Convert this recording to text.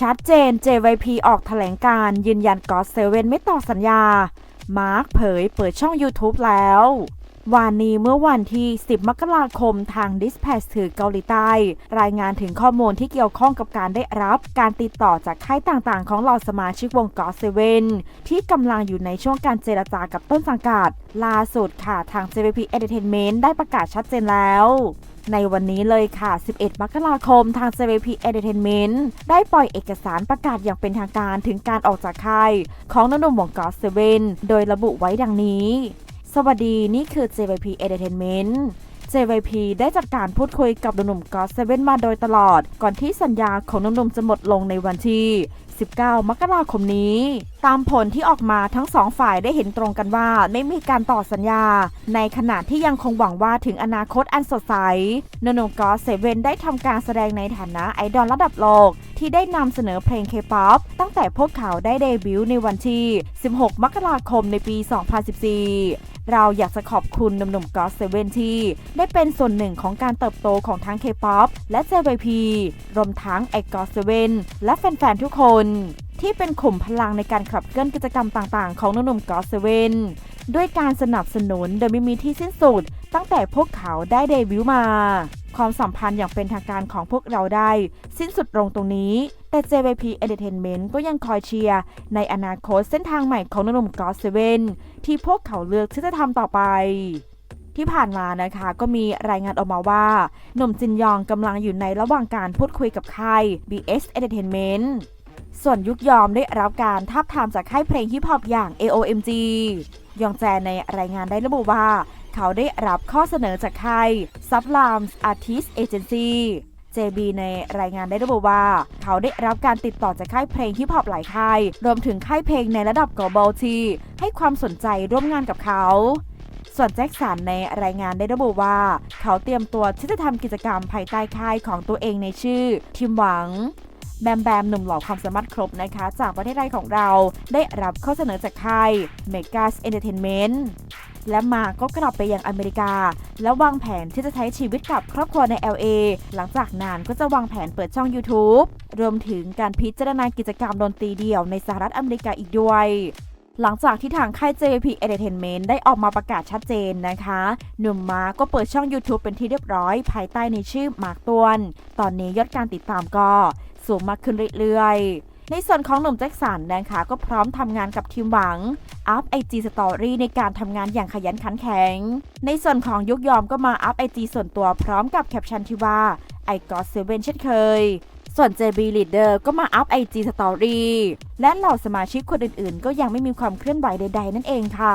ชัดเจน JYP ออกแถลงการยืนยันกอ d เซเว่นไม่ต่อสัญญา มาร์คเผยเปิดช่อง YouTube แล้ว วานนี้เมื่อวันที่ 10 มกราคมทาง Dispatch ถือเกาหลีใต้ รายงานถึงข้อมูลที่เกี่ยวข้องกับการได้รับการติดต่อจากค่ายต่างๆ ของเหล่าสมาชิกวงกอเซเว่นที่กำลังอยู่ในช่วงการเจรจากับต้นสังกัด ล่าสุดค่ะทาง JYP Entertainment ได้ประกาศชัดเจนแล้วในวันนี้เลยค่ะ 11 มกราคม ทาง JYP Entertainment ได้ปล่อยเอกสารประกาศอย่างเป็นทางการถึงการออกจากค่ายของนนุ่มวงกอ d เซเว่น โดยระบุไว้ดังนี้ สวัสดีนี่คือ JYP Entertainment JYP ได้จัดการพูดคุยกับหนุ่มๆ God 7มาโดยตลอด ก่อนที่สัญญาของหนุ่มๆจะหมดลงในวันที่ 19 มกราคมนี้ ตามผลที่ออกมาทั้งสองฝ่ายได้เห็นตรงกันว่าไม่มีการต่อสัญญา ในขณะที่ยังคงหวังว่าถึงอนาคตอันสดใสหนุ่มๆ God 7ได้ทำการแสดงในฐานะไอดอลระดับโลก ที่ได้นำเสนอเพลง K-POP ตั้งแต่พวกเขาได้เดบิวต์ในวันที่ 16 มกราคมในปี 2014 เราอยากจะขอบคุณหนุ่มๆ God 7ที่ ได้เป็นส่วนหนึ่งของการเติบโตของทั้ง K-POP และ JYP รวมทั้งไอ God 7และแฟนๆทุกคน ที่เป็นขุมพลังในการขับเคลื่อนกิจกรรมต่างๆ ของหนุ่มๆ God 7ด้วยการสนับสนุนโดยไม่มีที่สิ้นสุด ตั้งแต่พวกเขาได้เดบิวต์มา ความสัมพันธ์อย่างเป็นทางการของพวกเราได้ สิ้นสุดลงตรงนี้ แต่ JYP Entertainment ก็ยังคอยเชียร์ ในอนาคตเส้นทางใหม่ของหนุ่มๆ God 7 ที่พวกเขาเลือกที่จะทำต่อไป ที่ผ่านมานะคะ ก็มีรายงานออกมาว่า หนุ่มจินยองกำลังอยู่ในระหว่างการพูดคุยกับค่าย BS Entertainment ส่วนยุกยอมได้รับการทาบทามจากค่ายเพลงฮิปฮอปอย่าง AOMG ยองแจในรายงานได้ระบุว่า เขาได้รับข้อเสนอจากค่าย Sublime Artist Agency JB ในรายงานได้ระบุว่า เขาได้รับการติดต่อจากค่ายเพลงฮิปฮอปหลายค่าย รวมถึงค่ายเพลงในระดับ global ที่ให้ความสนใจร่วมงานกับเขา ส่วนแจ็คสันในรายงานได้ระบุว่า เขาเตรียมตัวที่จะทำกิจกรรมภายใต้ค่ายของตัวเองในชื่อ ทีมหวังแบมแบมหนุ่มหล่อความสามารถครบนะคะ จากประเทศไทยของเราได้รับข้อเสนอจากค่าย m e g a s Entertainment และมาก็กลับไปยังอเมริกา แล้ววางแผนที่จะใช้ชีวิตกับครอบครัวใน LA หลังจากนั้นก็จะวางแผนเปิดช่อง YouTube รวมถึงการพิจารณากิจกรรมดนตรีเดี่ยวในสหรัฐอเมริกาอีกด้วยหลังจากที่ทางค่าย JP Entertainment ได้ออกมาประกาศชัดเจนนะคะ หนุ่มมาร์คก็เปิดช่อง YouTube เป็นที่เรียบร้อย ภายใต้ในชื่อมาร์คตวน ตอนนี้ยอดการติดตามก็สูงมากขึ้นเรื่อยๆ ในส่วนของหนุ่มแจ็คสันนะคะก็พร้อมทำงานกับทีมหวัง อัพไอจีสตอรี่ในการทำงานอย่างขยันขันแข็ง ในส่วนของยุกยอมก็มาอัพไอจีส่วนตัวพร้อมกับแคปชั่นที่ว่า I got seven เช่นเคย ส่วน JB Leader ก็มาอัพ IG Story และเหล่าสมาชิกคนอื่นๆ ก็ยังไม่มีความเคลื่อนไหวใดๆ นั่นเองค่ะ